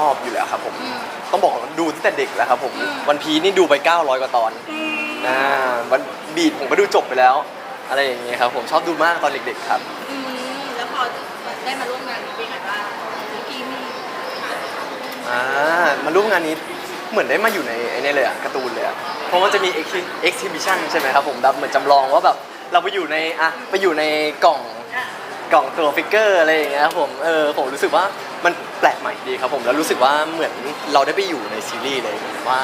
ริงๆชอบอยู่แล้วครับผม ต้องบอกว่าดูตั้งแต่เด็กแล้วครับผมวันพีนี่ดูไป 900 กว่าตอนอ่าวันบีดผมก็ดูจบไปแล้ว อะไรอย่างเงี้ยครับผมชอบดูมากตอนเด็ก ๆ ครับ อืมแล้วพอได้มาร่วมงานนี้เป็นไงบ้างเมื่อกี้มีอ่ามาร่วมงานนี้เหมือนได้มาอยู่ในไอ้นี่เลยอะการ์ตูนเลยอะเพราะว่าจะมี exhibition ใช่ไหมครับผมแบบเหมือนจำลองว่าแบบเราไปอยู่ในอะไปอยู่ในกล่องกล่องตัวฟิกเกอร์อะไรอย่างเงี้ยครับผมเออผมรู้สึกว่า มันแปลกใหม่ดีครับผมแล้วรู้สึกว่าเหมือนเราได้ไปอยู่ในซีรีส์เลยผมว่า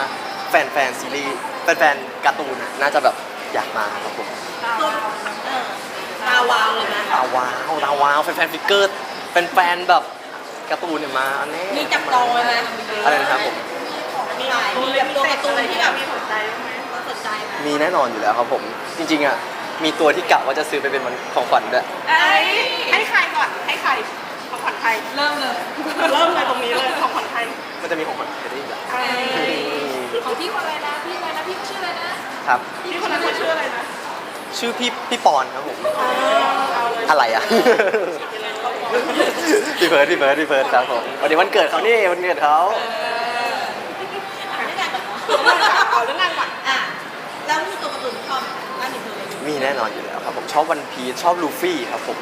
แฟนแฟนๆซีรีส์แฟนแฟนๆการ์ตูนน่ะน่าจะแบบอยากมาครับผมตัวเออตาวาวเลยนะตาวาวตาวาวแฟนแฟนๆฟิกเกอร์แฟนแฟนๆแบบการ์ตูนเนี่ยมาแน่มีจับจองไว้ไหมอะไรนะครับผมมีหลายมีแบบตัวการ์ตูนที่แบบมีสนใจไหมสนใจไหมมีแน่นอนอยู่แล้วครับผมจริงๆอะมีตัวที่กะว่าจะซื้อไปเป็นของขวัญด้วยไอ้ให้ใครก่อนให้ใคร ของขวัญใครเริ่มเลยเริ่มเลยตรงนี้เลยของขวัญใครมันจะมีของขวัญแค่นี้แหละของพี่คนอะไรนะพี่อะไรนะพี่ชื่ออะไรนะครับ พี่คนนั้นเขาชื่ออะไรนะชื่อพี่พี่ปอนครับผมเอาเลยอะไรอะ พี่เฟิร์สพี่เฟิร์สพี่เฟิร์สครับผมวันนี้วันเกิดเขานี่วันเกิดเขาอะไม่ได้ก่อนเนาะเอาเรื่องงานก่อนอะแล้วมีตัวการ์ตูนที่ชอบไห มบ้านหนึ่งเลยมีแน่นอนอยู่แล้วครับผมชอบวันพีชชอบลูฟี่ครับผม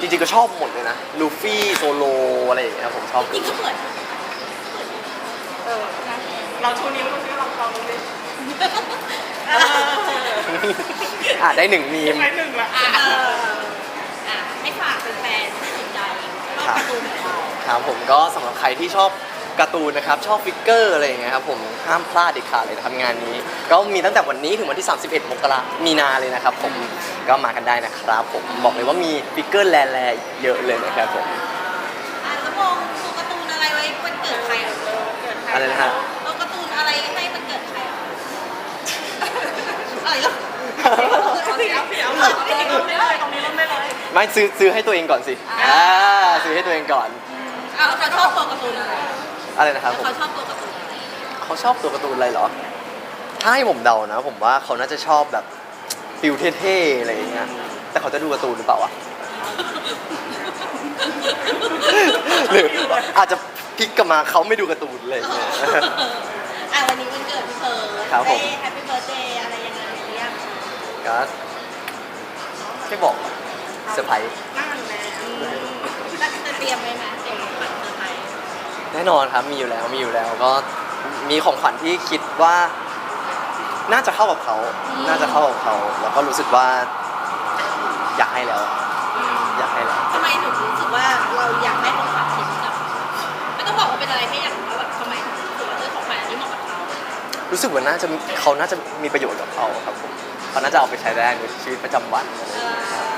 จริงๆก็ชอบหมดเลยนะลูฟี่โซโลอะไรอย่างเงี้ยครับผมชอบจริงก็เหมือนเออนะเราชูนิ้วชูนิ้วลองลองดูดิเอออะได้หนึ่งมีมไม่หนึ่งละอะเอออะให้ฝากเป็นแฟนที่สนใจชอบการ์ตูนของเรา ครับผมก็สำหรับใครที่ชอบ การ์ตูนนะครับ ชอบฟิกเกอร์อะไรอย่างเงี้ยครับผมห้ามพลาดเด็ดขาดเลยนะครับงานนี้ ก็มีตั้งแต่วันนี้ถึงวันที่ 31 มกรามีนาเลยนะครับผมก็มากันได้นะครับผมบอกเลยว่ามีฟิกเกอร์แลๆเยอะเลยนะครับผมอะแล้วมองตัวการ์ตูนอะไรไว้วันเกิดใครอะอะไรนะฮะ ตัวการ์ตูนอะไรให้วันเกิดใครอะอะไรหรอเอาสิเอาสิเอาเลยตรงนี้เริ่มได้เลยตรงนี้เริ่มได้เลยไม่ซื้อซื้อให้ตัวเองก่อนสิอ่าซื้อให้ตัวเองก่อนอ้าวเขาชอบตัวการ์ตูนอะไร อะไรนะครับผมเขาชอบตัวการ์ตูนอะไรเขาชอบตัวการ์ตูนอะไรเหรอ ถ้าให้ผมเดานะ ผมว่าเขาน่าจะชอบแบบฟิลเท่ๆอะไรอย่างเงี้ย แต่เขาจะดูการ์ตูนหรือเปล่าวะ หรืออาจจะพลิกกลับมาเขาไม่ดูการ์ตูนเลยางเงี้ยอะวันนี้วันเกิดพี่เพิร์ดครับผม แฮปปี้เบิร์ดเดย์อะไรยังไงเรียกก็ไม่บอกเซอร์ไพรส์นั่งแม่จะเตรียมไว้ไหมเตรียมของขวัญเซอร์ไพรส์ แน่นอนครับมีอยู่แล้วมีอยู่แล้วก็มีของขวัญที่คิดว่า น่าจะเข้ากับเขา น่าจะเข้ากับเขา แล้วก็รู้สึกว่า อยากให้แล้ว อยากให้แล้ว ทำไมถึงรู้สึกว่าเราอยากได้ของขวัญชิ้นนี้กับไม่ต้องบอกว่าเป็นอะไรแค่อยากรู้ว่าแบบทำไมถึงรู้สึกว่าเออของขวัญอันนี้เหมาะกับเขารู้สึกว่าน่าจะเขาน่าจะมีประโยชน์กับเขาครับผมเขาน่าจะเอาไปใช้ได้ในชีวิตประจำวัน เอออื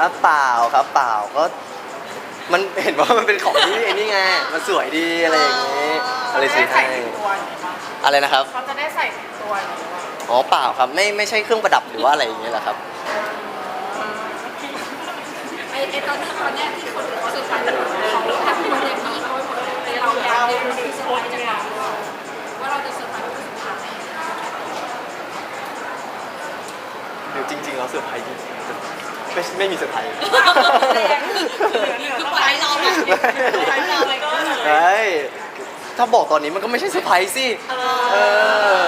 อะเปล่าครับเปล่าก็มันเห็นว่ามันเป็นของที่ไอ้นี่ไง มันสวยดีอะไรอย่างงี้อะไรจะซื้ได้อใส่ให้ติดตัวอย่างเงี้ยป่ะอะไรนะครับ เขาจะได้ใส่ติดตัวอย่างเงี้ยป่ะอ๋อเปล่าครับไม่ไม่ใช่เครื่องประดับหรือว่าอะไรอย่างเงี้ยแหละครับ ไอ้ไอ้ตอนที่ตอนเนี้ยที่คนเขาเซอร์ไพรส์ของแฮปปี้เบิร์ดเดย์พี่เขาไปหมดเลยเราอยากได้รู้เซอร์ไพรส์จากเราว่าเราจะเซอร์ไพรส์วันสุดท้ายหรือจริงๆแล้วเซอร์ไพรส์จริงๆ ไม่ไม่มีเซอร์ไพรส์คือปล่อยให้รอไปปล่อยให้รอไปก็เฮ้ยถ้าบอกตอนนี้มันก็ไม่ใช่เซอร์ไพรส์สิเออ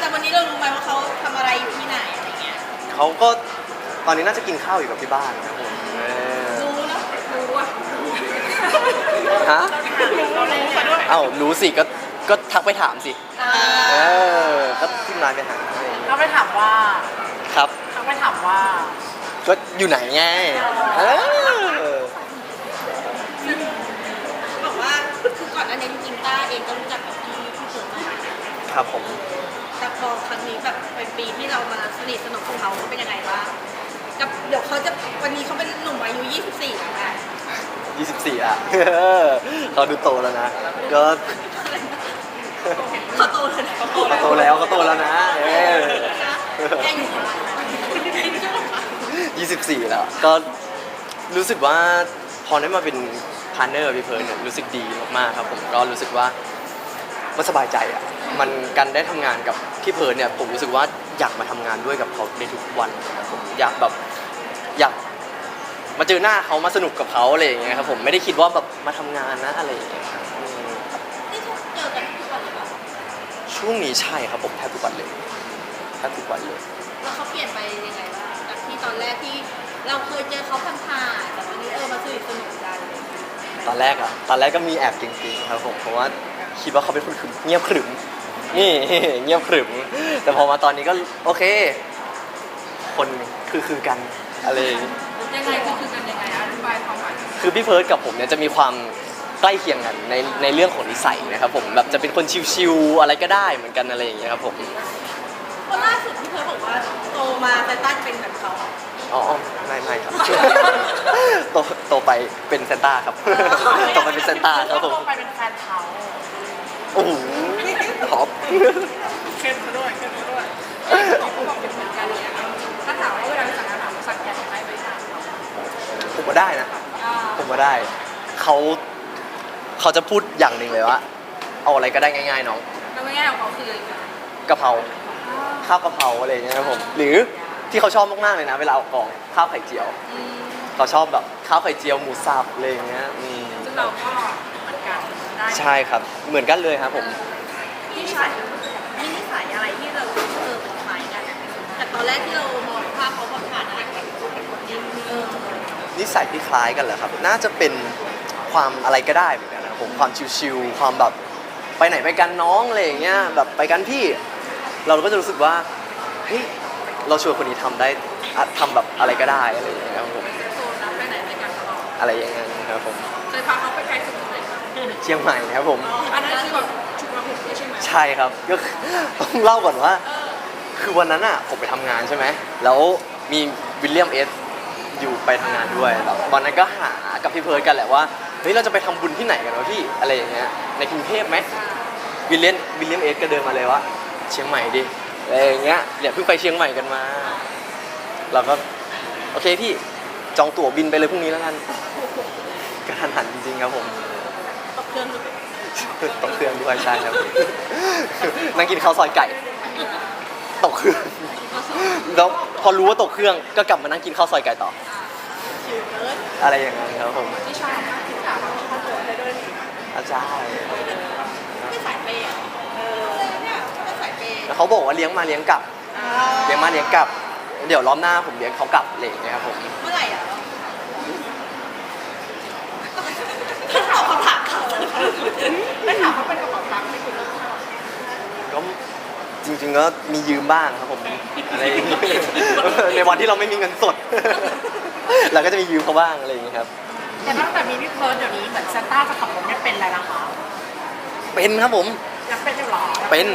แต่วันนี้เรารู้ไหมว่าเขาทำอะไรอยู่ที่ไหนอะไรเงี้ยเขาก็ตอนนี้น่าจะกินข้าวอยู่กับที่บ้านนะครับผมเออรู้นะรู้อะฮะเอ้ารู้สิก็ก็ทักไปถามสิเออก็ที่ไลน์ไปหาอะไรอย่างเงี้ยเราไปถามว่าครับเราไปถามว่า ก็อยู่ไหนไงเออบอกว่าคือก่อนอันนี้จริงๆต้าเองก็รู้จักกับพี่พี่เพิร์ดมาครับผม แต่พอครั้งนี้แบบเป็นปีที่เรามาสนิทสนมกับเขาเป็นยังไงบ้างกับเดี๋ยวเขาจะวันนี้เขาเป็นหนุ่มอายุ 24แล้วค่ะ24 อะ เขาดูโตแล้วนะ ก็เขาโตแล้วนะเขาโตแล้วเขาโตแล้วนะเออ แกอยู่อะไร 24 แล้ว ก็รู้สึกว่าพอได้มาเป็นพาร์เนอร์พี่เพิร์นเนี่ยรู้สึกดีมากๆครับผมก็รู้สึกว่ามันสบายใจอะมันการได้ทำงานกับพี่เพิร์นเนี่ยผมรู้สึกว่าอยากมาทำงานด้วยกับเขาในทุกวันครับผมอยากแบบอยากมาเจอหน้าเขามาสนุกกับเขาอะไรอย่างเงี้ยครับผมไม่ได้คิดว่าแบบมาทำงานนะอะไรอย่างเงี้ยครับอืมนี่ยช่วงนี้ใช่ครับผมแทบทุกวันเลยแทบทุกวันเลยแล้วเขาเปลี่ยนไปยังไงบ้าง ที่ตอนแรกที่เราเคยเจอเขาผ่านๆแต่วันนี้เออมาสนิทสนมกันเลยตอนแรกอะตอนแรกก็มีแอบเก่งๆครับผมเพราะว่าคิดว่าเขาเป็นคนขรึมเงียบขรึมนี่ เงียบขรึม แต่พอมาตอนนี้ก็โอเค คนคือคือกันอะไรอย่างงี้ยังไงคือคือกันยังไงอธิบายความหมายคือพี่เพิร์ดกับผมเนี่ยจะมีความใกล้เคียงกันในในเรื่องของนิสัยนะครับผมแบบจะเป็นคนชิวๆอะไรก็ได้เหมือนกันอะไรอย่างเงี้ยครับผมเพราะล่าสุดที่เธอบอกว่าโตมาแต่ต้าจะเป็นแบบเขาอะอ๋อไม่ไม่ครับโตโตไปเป็นเซนต้าครับโตไปเป็นเซนต้าครับผมโตไปเป็นแฟนเขาโอ้โหขอบเข้มซะด้วยเข้มซะด้วยเขาบอกเป็นเหมือนกันเนี่ยถ้าถามว่าเวลาไปสั่งอาหารเราสั่งแกงไหมไปสั่งผมว่าได้นะอ่าผมว่าได้เขาเขาจะพูดอย่างหนึ่งเลยว่าเอาอะไรก็ได้ง่ายๆน้องแล้วง่ายๆของเขาคือกะเพราข้าวกะเพราอะไรอย่างเงี้ยครับผม หรือ ที่เขาชอบมากๆเลยนะ เวลาออกกองข้าวไข่เจียวอืมเขาชอบแบบข้าวไข่เจียวหมูสับอะไรอย่างเงี้ยอืมซึ่งเราก็เหมือนกันได้ใช่ครับ เหมือนกันเลยครับผม มีนิสัยมีนิสัยอะไรที่เราเออเป็นคล้ายกันอะแต่ตอนแรกที่เรามองภาพเขาผ่านๆอะไรแบบนี้เออนิสัยที่คล้ายกันเหรอครับ น่าจะเป็นความอะไรก็ได้เหมือนกันนะครับผมความชิวๆความแบบไปไหนไปกันน้องอะไรอย่างเงี้ยแบบไปกันพี่ เราก็จะรู้สึกว่าเฮ้ย เราชวนคนนี้ทำได้อะทำแบบอะไรก็ได้อะไรอย่างเงี้ยครับผมโซนรับไปไหนไปกันตลอดอะไรอย่างเงี้ยครับผมเคยพาเขาไปไกลสุดที่ไหนบ้างเชียงใหม่ครับผมอันนั้นคือแบบชุกระหุกด้วยใช่ไหมใช่ครับก็คือ ต้องเล่าก่อนว่าคือวันนั้นอะผมไปทำงานใช่ไหม แล้วมีวิลเลียมเอสอยู่ไปทำงานด้วยแล้ววันนั้นก็หากับพี่เพิร์ดกันแหละว่า เฮ้ยเราจะไปทำบุญที่ไหนกันวะพี่อะไรอย่างเงี้ย ในกรุงเทพไหม วิลเลียมวิลเลียมเอสก็เดินมาเลยว่าเชียงใหม่ดิ อะไรอย่างเงี้ยเนี่ยเพิ่งไปเชียงใหม่กันมา เราก็โอเคพี่จองตั๋วบินไปเลยพรุ่งนี้แล้วกันกระทันหันจริงๆครับผมตกเครื่องหรือเปล่าตกเครื่องด้วยใช่ครับนั่งกินข้าวซอยไก่ ตกเครื่องแล้วพอรู้ว่าตกเครื่องก็กลับมานั่งกินข้าวซอยไก่ต่อชิวเกินอะไรอย่างนั้นครับผมที่ชอบมากที่ถามว่าเขาโตได้ด้วยอาจารย์ ไม่สายเปย์อะเออเนี่ยไม่สาย เปย์แล้วเขาบอกว่าเลี้ยงมาเลี้ยงกลับ เลี้ยงมาเลี้ยงกลับ เดี๋ยวรอบหน้าผมเลี้ยงเขากลับอะไรอย่างเงี้ยครับผมเมื่อไหร่อะตอบคำถามเขาไม่ถามเขาเป็นกระเป๋าตังค์ไม่คุณเลิกเขาก็จริงๆก็มียืมบ้างครับผมอะไรอย่างเงี้ยในวันที่เราไม่มีเงินสด เราก็จะมียืมเขาบ้างอะไรอย่างเงี้ยครับแต่ตั้งแต่มีพี่เพิร์ดเดี๋ยวนี้เหมือนซานต้าจะขับรถไม่เป็นแล้วนะคะ เป็นครับผม ยังเป็นอยู่หรอเป็น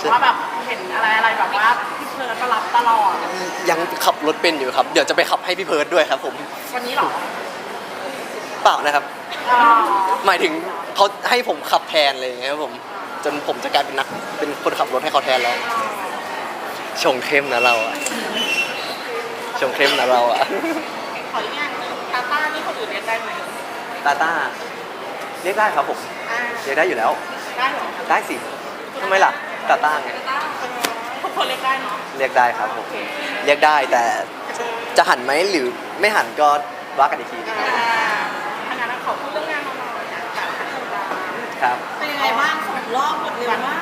หรือว่าแบบเห็นอะไรอะไรแบบว่าพี่เพิร์ดมารับตลอด ยังขับรถเป็นอยู่ครับ เดี๋ยวจะไปขับให้พี่เพิร์ดด้วยครับ ผมวันนี้หรอเปล่านะครับอ๋อหมายถึงเขาให้ผมขับแทนอะไรอย่างเงี้ยครับผมจนผมจะกลายเป็นนักเป็นคนขับรถให้เขาแทนแล้วชงเข้มนะเราอะชงเข้มนะเราอะขออนุญาตตาต้านี่คนอื่นเรียกได้ไหมตาต้าเรียกได้ครับผมอ่าเรียกได้อยู่แล้ว ได้เหรอได้สิทำไมล่ะตาต้าไงทุกคนเรียกได้เนาะเรียกได้ครับผมเรียกได้แต่จะหันไหมหรือไม่หันก็ว่ากันอีกทีนะครับอ่าอันนั้นขอพูดเรื่องงานเราหน่อยนะจากทัศนดาครับ เป็นยังไงบ้างสองรอบหมดเร็วมาก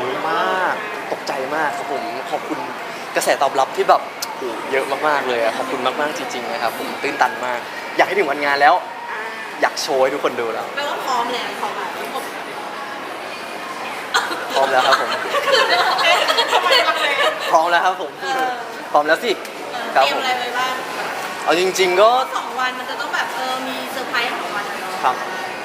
เยอะมากตกใจมากครับผมขอบคุณกระแสตอบรับที่แบบโอ้โหเยอะมากๆเลยอะขอบคุณมากๆจริงๆนะครับผมตื้นตันมาก อยากให้ถึงวันงานแล้ว อ่าอยากโชว์ให้ทุกคนดูแล้ว แปลว่าพร้อมแล้วเขาแบบ พร้อมแล้วครับผม ทำไมลังเลพร้อมแล้วครับผม เออพร้อมแล้วสิเตครับรียผมมอะไรไว้บ้างเอาจริง ๆ ก็สองวันมันจะต้องแบบเออมีเซอร์ไพรส์ของวันอะเนาะครับ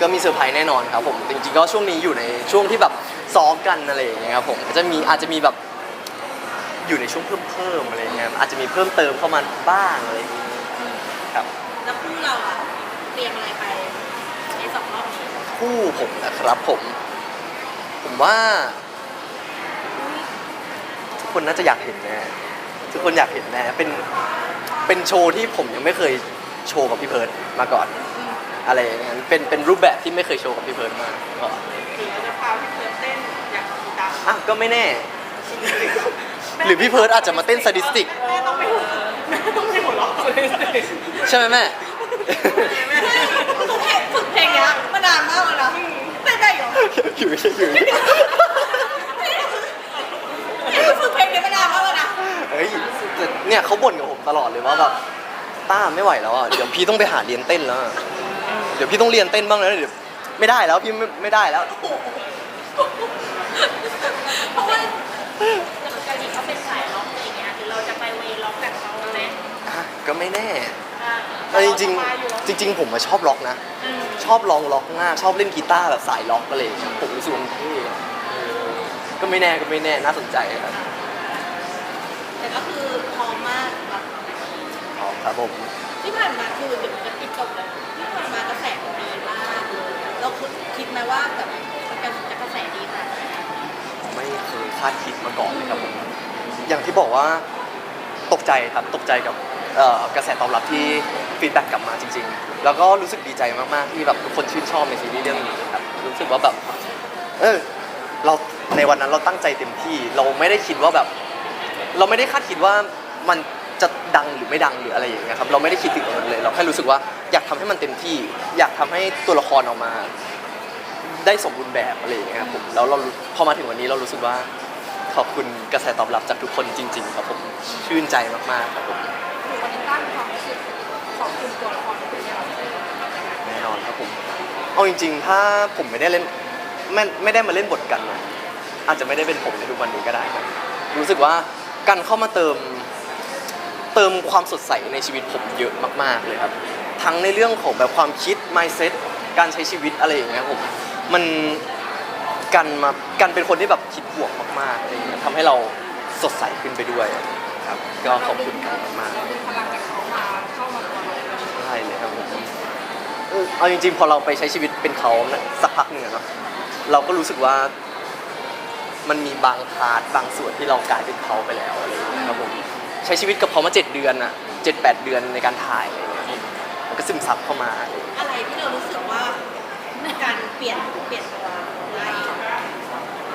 ก็มีเซอร์ไพรส์แน่นอนครับผม จริงๆ ก็ช่วงนี้อยู่ในช่วงที่แบบซ้อมกันอะไรอย่างเงี้ยครับผมก็จะมีอาจจะมีแบบอยู่ในช่วงเพิ่มเพิ่มๆอะไรอย่างเงี้ยอาจจะมีเพิ่มเติมเข้ามาบ้างอะไรอย่างเงี้ยครับ แล้วคู่เราอะเตรียมอะไรไปในสองรอบนี้คู่ผมนะครับผม ผมว่า ทุกคนน่าจะอยากเห็นแน่ทุกคนอยากเห็นแน่เป็นเป็นโชว์ที่ผมยังไม่เคยโชว์กับพี่เพิร์ดมาก่อน อะไรอย่างนั้นเป็นเป็นรูปแบบที่ไม่เคยโชว์กับพี่เพิร์ดมาก่อนหรือจะพาพี่เพิร์ดเต้นอยากติดตามอะก็ไม่แน่ หรือพี่เพิร์ดอาจจะมาเต้นสดิสติกแม่ต้องไปหัวแม่ต้องไปหัวเราะเลยใช่ไหมแม่แฝึกเพลงฝึกเพลงเนี้ยมานานมากแล้วนะเต้นได้เหร ออยู่ไม่ใช่อยู่เห็นว่าฝึกเพลงเนี้ยมานานมากแล้วนะเฮ้ยแต่เนี่ยเขาบ่นกับผมตลอดเลยว่าแบบต้าไม่ไหวแล้วอะเดี๋ยวพี่ต้องไปหาเรียนเต้นแล้วอะเดี๋ยวพี่ต้องเรียนเต้นบ้างแล้วเดี๋ยวไม่ได้แล้วพี่ไม่ไม่ได้แล้ว เพราะว่าแต่ปกติเขาเป็นสายล็อกอะไรอย่างเงี้ยหรือเราจะไปเวล็อกกับเขาไหมอะก็ไม่แน่อ่า แต่จริงๆจริง ๆ ผมมาชอบล็อกนะ ชอบลองล็อกมากชอบเล่นกีตาร์แบบสายล็อกอะไรอย่างเงี้ยผมรู้สึกว่ามันเท่อะเออก็ไม่แน่ก็ไม่แน่น่าสนใจครับแต่ก็คือพร้อมมากแบบพร้อมครับผมที่ผ่านมาคือเดี๋ยวมันจะปิดจบแล้วที่ผ่านมากระแสมันดีมากเลยเราคิดไหมว่าแบบมันจะจะกระแสดีขนาดไหนไม่เคยคาดคิดมาก่อนเลยครับผมอย่างที่บอกว่าตกใจครับตกใจกับ เอ่อกระแสตอบรับที่ฟีดแบ็กกลับมาจริง ๆ แล้วก็รู้สึกดีใจมากๆที่แบบทุกคนชื่นชอบในซีรีส์เรื่องนี้ครับรู้สึกว่าแบบเออเราในวันนั้นเราตั้งใจเต็มที่เราไม่ได้คิดว่าแบบ เราไม่ได้คาดคิดว่ามันจะดังหรือไม่ดังหรืออะไรอย่างเงี้ยครับเราไม่ได้คิดถึงตรงนั้นเลย เราแค่รู้สึกว่าอยากทำให้มันเต็มที่ อยากทำให้ตัวละครออกมา ได้สมบูรณ์แบบอะไรอย่างเงี้ยครับผมแล้วเราพอมาถึงวันนี้เรารู้สึกว่าขอบคุณกระแสตอบรับจากทุกคนจริง ๆ ครับผมชื่นใจมากๆครับผม วันนี้ตั้งความรู้สึกของคุณตัวละครเป็นยังไงแน่นอนครับผม เอาจริง ๆ ถ้าผมไม่ได้เล่นไม่ไม่ได้มาเล่นบทกันนะอาจจะไม่ได้เป็นผมในทุกวันนี้ก็ได้ครับรู้สึกว่าการเข้ามาเติม เติมความสดใสในชีวิตผมเยอะมาก ๆเลยครับ ทั้งในเรื่องของแบบความคิด mindset การใช้ชีวิตอะไรอย่างเงี้ยผมมันกันมากันเป็นคนที่แบบคิดบวกมากๆอะไรอย่างเงี้ยทำให้เราสดใสขึ้นไปด้วย ครับ ก็ขอบคุณกันมากเราดึงพลังจากเขามาเข้ามาตัวเราๆใช่เลยครับผมเออเอาจริงๆ พอเราไปใช้ชีวิตเป็นเขานะสักพักหนึ่งอะเนาะเราก็รู้สึกว่า มันมีบางพาร์ทบางส่วนที่เรากลายเป็นเขาไปแล้วอะไรอย่างเงี้ยครับผมใช้ชีวิตกับเขามาเจ็ดเดือนอะเจ็ดแปดเดือนในการถ่ายอะไรอย่างเงี้ยผมมันก็ซึมซับเข้ามา อะไรที่เรารู้สึกว่าการเปลี่ยนเปลี่ยนตัวได้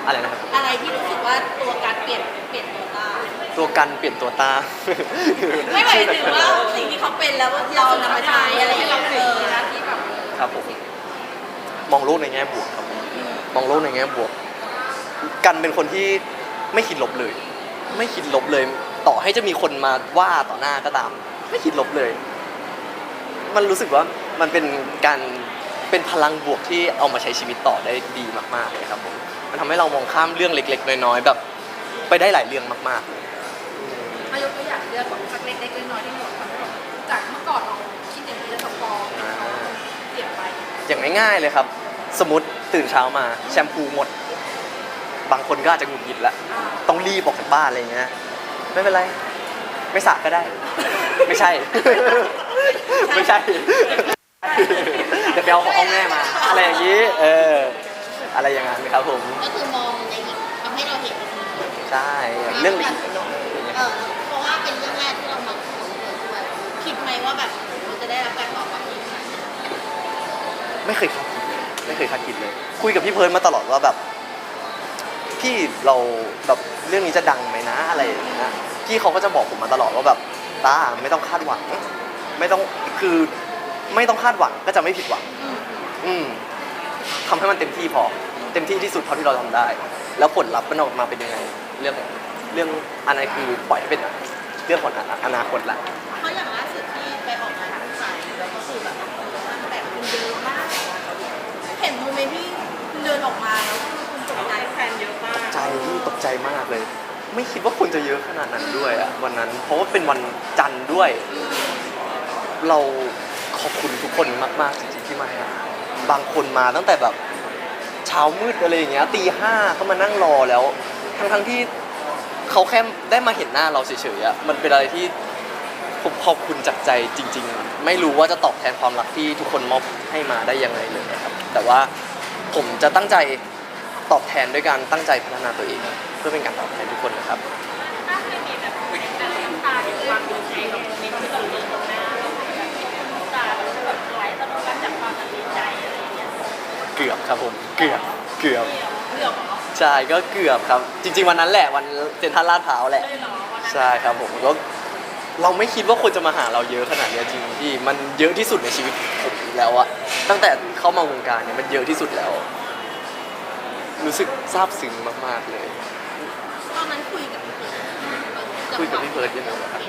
อะไรนะครับ อะไรที่รู้สึกว่าตัวการเปลี่ยนเปลี่ยนตัวได้ ตัวกันเปลี่ยนตัวตาไม่หมายถึงว่าสิ่งที่เขาเป็นแล้วเรานำมาใช้อะไรอย่างเงี้ยเออที่แบบครับผมมองโลกในแง่บวกครับผมมองโลกในแง่บวก กันเป็นคนที่ไม่คิดลบเลย ไม่คิดลบเลย ต่อให้จะมีคนมาว่าต่อหน้าก็ตาม ไม่คิดลบเลย มันรู้สึกว่ามันเป็นการเป็นพลังบวกที่เอามาใช้ชีวิตต่อได้ดีมากๆเลยครับผมมันทำให้เรามองข้ามเรื่องเล็ก ๆ น้อยๆแบบ ไปได้หลายเรื่องมากๆเลยมายกตัวอย่างเรื่องของสักเล็กๆน้อยๆที่หมดมันแบบจากเมื่อก่อนเราคิดอย่างนี้แล้วสปอร์เปลี่ยนไปอย่างง่ายๆเลยครับ สมมติตื่นเช้ามาแชมพูหมด บางคนก็อาจจะหงุดหงิดละต้องรีบออกจากบ้านอะไรเงี้ยไม่เป็นไร ไม่สระก็ได้ ไม่ใช่ ไม่ใช่เดี๋ยวไปเอาของห้องแม่มา อะไรอย่างนี้ เออ อะไรอย่างนั้นครับผม ก็คือมองในอีกทำให้เราเห็นใช่ เรื่องเล็กๆน้อยๆอะไร เงี้ยเออเพราะว่าเป็นเรื่องแรกที่เรามาคุยกันด้วยคิดไหมว่าแบบเราจะได้รับการตอบรับที่ดีไม่เคยคาดคิดเลยไม่เคยคาดคิดเลย คุยกับพี่เพิร์นมาตลอดว่าแบบ พี่เราแบบเรื่องนี้จะดังไหมนะอะไรอย่างเงี้ยพี่เขาก็จะบอกผมมาตลอดว่าแบบตาไม่ต้องคาดหวัง ไม่ต้องคือไม่ต้องคาดหวังก็จะไม่ผิดหวัง อืมทำให้มันเต็มที่พอ เต็มที่ที่สุดเท่าที่เราทำได้ แล้วผลลัพธ์มันออกมาเป็นยังไง เรื่องเรื่องอันนั้นคือปล่อยให้เป็น เรื่องของอนาคตละ เพราะอย่างล่าสุดที่ไปออกงานที่ไทยแล้วก็คือแบบมันแบบคุณเยอะมาก เห็นโมเมนต์ที่คุณเดินออกมาแล้วคือคุณตกใจแฟนเยอะมากใจที่ตกใจมากเลย ไม่คิดว่าคนจะเยอะขนาดนั้นด้วยอะวันนั้น เพราะว่าเป็นวันจันทร์ด้วย เราขอบคุณทุกคนมากๆจริงๆที่มาหาบางคนมาตั้งแต่แบบเช้ามืดอะไรอย่างเงี้ยตีห้าเขามานั่งรอแล้ว ทั้งทั้งๆที่ เขาแค่ได้มาเห็นหน้าเราเฉยๆอะมันเป็นอะไรที่ผมขอบคุณจากใจจริง ๆ ไม่รู้ว่าจะตอบแทนความรักที่ทุกคนมอบให้มาได้ยังไงเลยนะครับ แต่ว่าผมจะตั้งใจตอบแทนด้วยการตั้งใจพัฒนาตัวเอง เพื่อเป็นการตอบแทนทุกคนนะครับเคยมีแบบน้ำตาหรือความดีใจกับโมเมนต์ที่เราเดินตรงหน้าแบบน้ำตาแบบไหลตลอดจากความดีใจอะไรอย่างเงี้ยเกือบครับผมเกือบเกือบเกือบ ใช่ก็เกือบครับ จริง ๆ วันนั้นแหละวันเซ็นทรัลลาดพร้าวแหละเลยเหรอวันนั้นใช่ครับผมก็เราไม่คิดว่าคนจะมาหาเราเยอะขนาดเนี้ยจริงพี่มันเยอะที่สุดในชีวิตผมอีกแล้วอะตั้งแต่เข้ามาวงการเนี่ยมันเยอะที่สุดแล้ว รู้สึกซาบซึ้งมากๆเลย ตอนนั้นคุยกับพี่เพิร์ดคุยกับพี่เพิร์ดยังไงวะครับ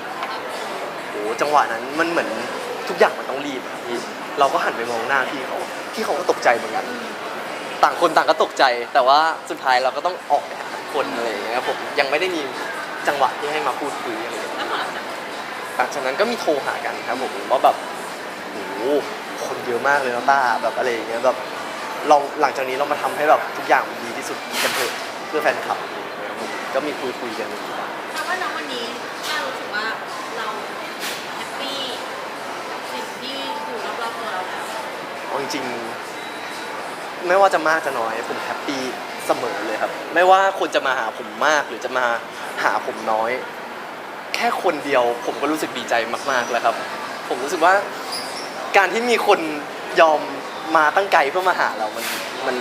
โอ้โหจังหวะนั้นมันเหมือนทุกอย่างมันต้องรีบอะพี่เราก็หันไปมองหน้าพี่เขาพี่เขาก็ตกใจเหมือนกัน ต่างคนต่างก็ตกใจ แต่ว่าสุดท้ายเราก็ต้องออกไปหาทุกคนอะไรอย่างเงี้ยครับผมยังไม่ได้มีจังหวะที่ให้มาพูดคุยอะไรอย่างเงี้ยแล้วพอหลังจากหลังจากนั้นก็มีโทรหากันครับผมว่าแบบโอ้โหคนเยอะมากเลยนะต้าแบบอะไรอย่างเงี้ยแบบเราหลังจากนี้เรามาทำให้แบบทุกอย่างมันดีที่สุดกันเถอะเพื่อแฟนคลับอะไรอย่างเงี้ยครับผมก็มีคุยคุยๆกัน แปลว่าน้องวันนี้ต้ารู้สึกว่าเราแฮปปี้กับสิ่งที่อยู่รอบๆตัวเราแล้ว เอาจริงๆ ไม่ว่าจะมากจะน้อย ผมแฮปปี้เสมอเลยครับ ไม่ว่าคนจะมาหาผมมากหรือจะมาหาผมน้อย แค่คนเดียวผมก็รู้สึกดีใจมากๆแล้วครับ ผมรู้สึกว่าการที่มีคนยอมมาตั้งไกลเพื่อมาหาเรา มันมัน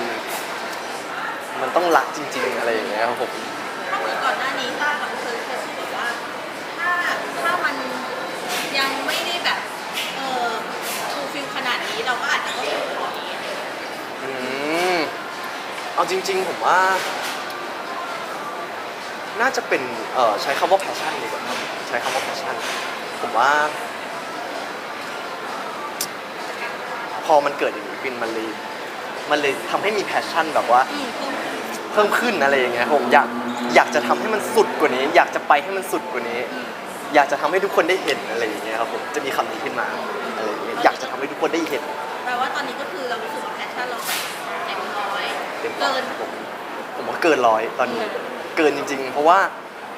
มันต้องรักจริง ๆ อะไรอย่างเงี้ยครับผม ถ้าเหมือนก่อนหน้านี้ต้ากับเคยเคยพูดแบบว่า ถ้าถ้ามันยังไม่ได้แบบเออฟูลฟิลขนาดนี้เราก็อาจจะต้องขอนี้อะไรอย่างเงี้ย อืม เอาจริง ๆ ผมว่า น่าจะเป็นเอ่อใช้คำว่า passion ดีกว่าครับใช้คำว่า passion ผมว่า พอมันเกิดอย่างนี้ขึ้นมันเลยมันเลยทำให้มี passion แบบว่า อืมเพิ่มขึ้นอะไรอย่างเงี้ยผมอยากอยากจะทำให้มันสุดกว่านี้ อยากจะไปให้มันสุดกว่านี้ อยากจะทำให้ทุกคนได้เห็นอะไรอย่างเงี้ยครับผมจะมีคำนี้ขึ้นมาอะไรอย่างเงี้ยอยากจะทำให้ทุกคนได้เห็น แปลว่าตอนนี้ก็คือเรารู้สึกว่าแพชชั่นเราแบบเต็มร้อ ต็มเกินผมผมว่าเกินร้อยตอนนี้ เกินจริง ๆ เพราะว่า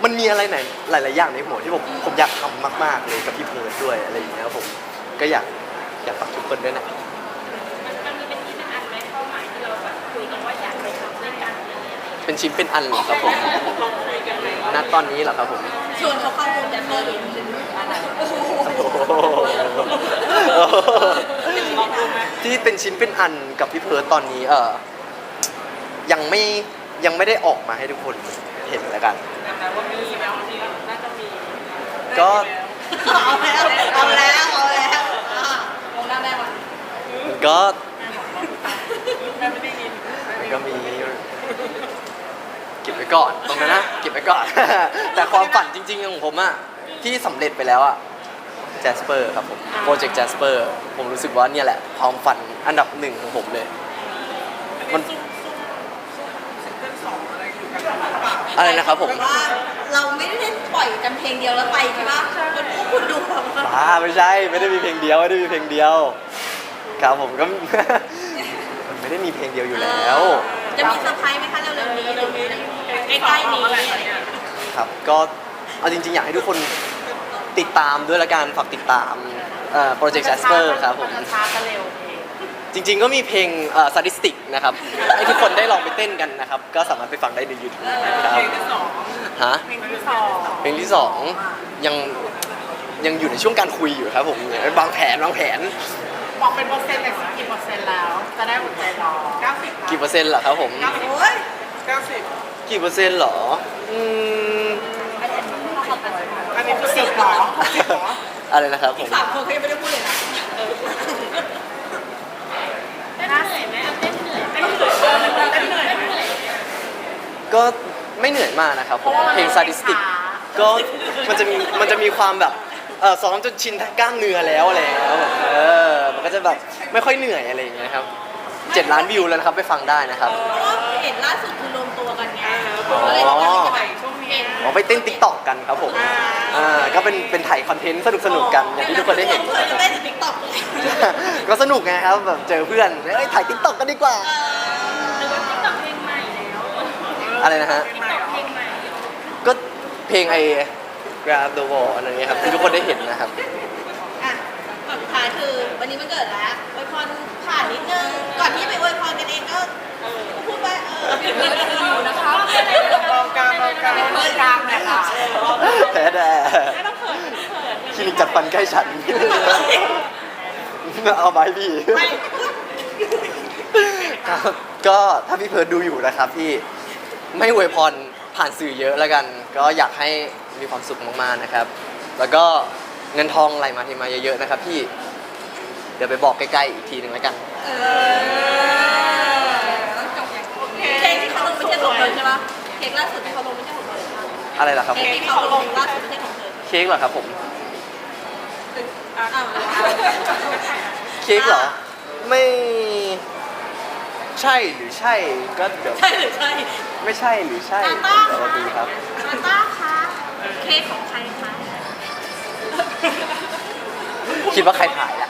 มันมีอะไรไหนหลาย ๆ อย่างในหัวที่ผมผมอยากทำมาก ๆ เลยกับพี่เพิร์ดด้วยอะไรอย่างเงี้ยครับผมก็อยากอยากฝากทุกคนด้วยนะ มันมันมีเป็นที่เป็นอันไหมเป้าหมายที่เราแบบคุยกันว่าอยากไปทำด้วยกันอะไรอย่างเงี้ยเป็นชิ้นเป็นอันเหรอครับผมณตอนนี้เหรอครับผมชวนเขาเข้าวงแต่เพิร์ดอะไรโอ้โหที่เป็นชิ้นเป็นอันกับพี่เพิร์ดตอนนี้เออ ยังไม่ยังไม่ได้ออกมาให้ทุกคนเห็นแล้วกัน แต่ว่ามีแววที่น่าจะมีก็ เอาแล้วเอาแล้วเอาแล้วอะมองหน้าแม่ก่อนก็แม่ไม่ได้ยินก็มีเก็บไว้ก่อนตรงนั้นนะเก็บไว้ก่อน แต่ความฝันจริงๆของผมอะที่สำเร็จไปแล้วอะ Jasper ครับผมโปรเจกต์ Jasper ผมรู้สึกว่าเนี่ยแหละความฝันอันดับหนึ่งของผมเลย มัน อะไรนะครับผม ว่าเราไม่ได้เล่นปล่อยกันเพลงเดียวแล้วไปใช่ปะมันพวกคุณดูแบบว่าบ้าไม่ใช่ไม่ได้มีเพลงเดียวไม่ได้มีเพลงเดียวครับผมก็ มันไม่ได้มีเพลงเดียวอยู่แล้ว จะมีเซอร์ไพรส์ไหมคะเร็วๆนี้เร็วๆนี้ใกล้ๆนี้อะไรอย่างเงี้ยครับก็เอาจริงๆ อยากให้ทุกคนติดตามด้วยละกันฝากติดตามโปรเจกต์ Jasper ครับผม ช้ากันเร็ว จริง ๆ ก็มีเพลงสถิติกนะครับให้ทุกคนได้ลองไปเต้นกันนะครับ ก็สามารถไปฟังได้ใน YouTube ครับเพลงที่สองฮะเพลงที่สองเพลงที่สองยังยังอยู่ในช่วงการคุยอยู่ครับผมวางแผนวางแผนบอกเป็นเปอร์เซ็นต์แต่สักกี่เปอร์เซ็นต์แล้ว จะได้หัวใจรอเก้าสิบกี่เปอร์เซ็นต์เหรอครับผมโอ้ยเก้าสิบกี่เปอร์เซ็นต์เหรออืมอันนี้คือสิบหรอสิบหรออะไรนะครับผมสามคนเขายังไม่ได้พูดเลยนะ ก็ไม่เหนื่อยมากนะครับผมเพลงซาดิสติกก็มันจะมีมันจะมีความแบบเออซ้อมจนชินกล้ามเนื้อแล้วอะไรอย่างเงี้ยครับผมเออมันก็จะแบบไม่ค่อยเหนื่อยอะไรอย่างเงี้ยครับเจ็ดล้านวิวแล้วนะครับไปฟังได้นะครับเพราะว่าเห็นล่าสุดคือรวมตัวกันไงอ๋อก็เลยบอกว่ อ๋อไปเต้นติ๊กต็อกกันครับผมอ่าก็เป็นเป็นถ่ายคอนเทนต์สนุกสนุกๆกันอย่างที่ทุกคนได้เห็นเพื่อนจะเต้นติ๊กต็อกเลยก็สนุกไงครับแบบเจอเพื่อนเอ้ยถ่ายติ๊กต็อกกันดีกว่า หรือว่าติ๊กต็อกเพลงใหม่แล้วอะไรนะฮะ ติ๊กต็อกเพลงใหม่ก็เพลงไอ้ Grab the Wall อะไรเงี้ยครับที่ทุกคนได้เห็นนะครับ อะก่อนสุดท้าย คือ วันนี้มันเกิดแล้วอวยพรผ่านนิดนึง ก่อนที่ไปอวยพรกันเองก็พูดไปเออพี่เบิร์ดอยู่นะคะลองกลางลองกลางลองกลางน่อยค่ะแพ้แด่ไม่ต้องเขินเขินคลินิกจัดฟันใกล้ฉันเอาไปพี่ครับก็ถ้าพี่เพิร์ดดูอยู่นะครับพี่ไม่อวยพรผ่านสื่อเยอะแล้วกัน ก็อยากให้มีความสุขมากๆนะครับ แล้วก็เงินทองไหลมาเทมาเยอะๆนะครับพี่ ดี๋ยวไปบอกใกล้ๆอีกทีหนึ่งแล้วกัน เออต้องจบอย่างนี้เพลงที่เขาลงไม่ใช่ของเธอใช่ปะเพลงล่าสุดที่เขาลงไม่ใช่ของเธอใช่ปะอะไรล่ะครับเพลงที่เขาลงล่าสุดไม่ใช่ของเธอเค้กเหรอครับผมอ้าวเค้กเหรอไม่ใช่หรือใช่ก็เดี๋ยวใช่หรือใช่ไม่ใช่หรือใช่ตาต้าเดี๋ยวคะเราดูครับตาต้าคะเค้กของใครคะคิดว่าใครถ่ายล่ะเอาละอย่าเพิ่งใจแม่โอเคค่ะขอบคุณนะคะ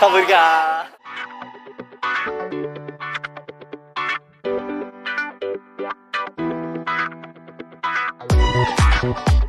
ขอบคุณครับ